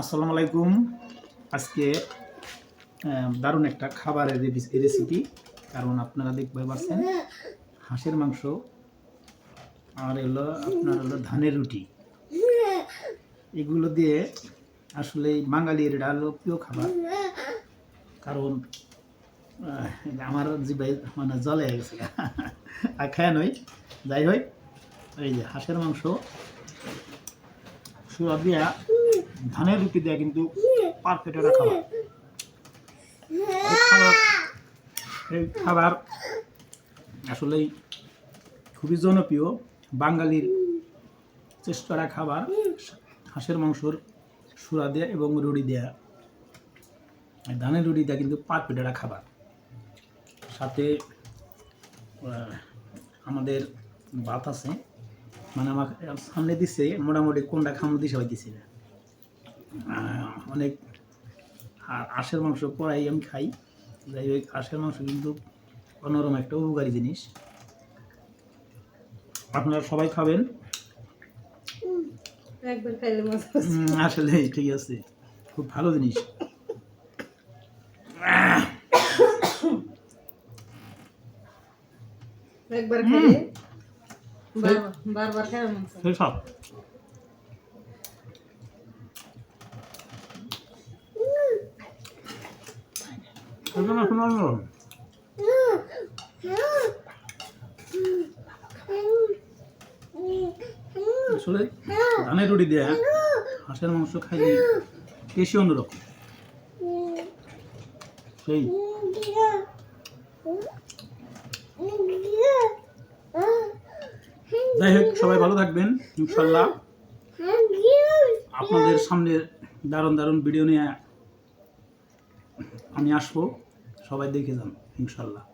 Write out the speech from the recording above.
আসসালামু আলাইকুম। আজকে দারুণ একটা খাবারের রেসিপি কারণ আপনারা দেখতে পাচ্ছেন, হাঁসের মাংস, আর হলো আপনার হলো ধানের রুটি। এগুলো দিয়ে আসলে বাঙালির এটা হলো প্রিয় খাবার। কারণ আমার জিবাই মানে জলে গেছে। আর খায় নই। যাই হোক, এই যে হাঁসের মাংস। সুরা দিয়া ধানের রুটি দেয়া কিন্তু পারফেক্ট একটা খাবার। এই খাবার আসলেই খুবই জনপ্রিয় বাঙালির চেষ্টারা খাবার হাঁসের মাংসর সুরা দেয়া এবং রুটি দেয়া। ধানের রুটি দেয়া কিন্তু পারফেক্ট একটা খাবার। সাথে আমাদের ভাত আছে। মানে আমাকে সামনে দিছে মোটামুটি কোনটা খামো দিছে হইতেছে না। আহ, অনেক আর আঁশের মাংস পরাই আমি খাই। যাই হোক আঁশের মাংস কিন্তু অন্যরকম একটা উপকারী জিনিস। আপনারা সবাই খাবেন? আসলে ঠিক আছে খুব ভালো জিনিস। একবার বারবার খাই সব। আসলে ধানের রুটি দিয়ে হাঁসের মাংস খাইলে বেশি অন্যরকম। সেই। যাই হোক, সবাই ভালো থাকবেন ইনশাল্লাহ আপনাদের সামনে দারুণ দারুণ ভিডিও নিয়ে আমি আসব সবাই দেখে যান ইনশাল্লাহ।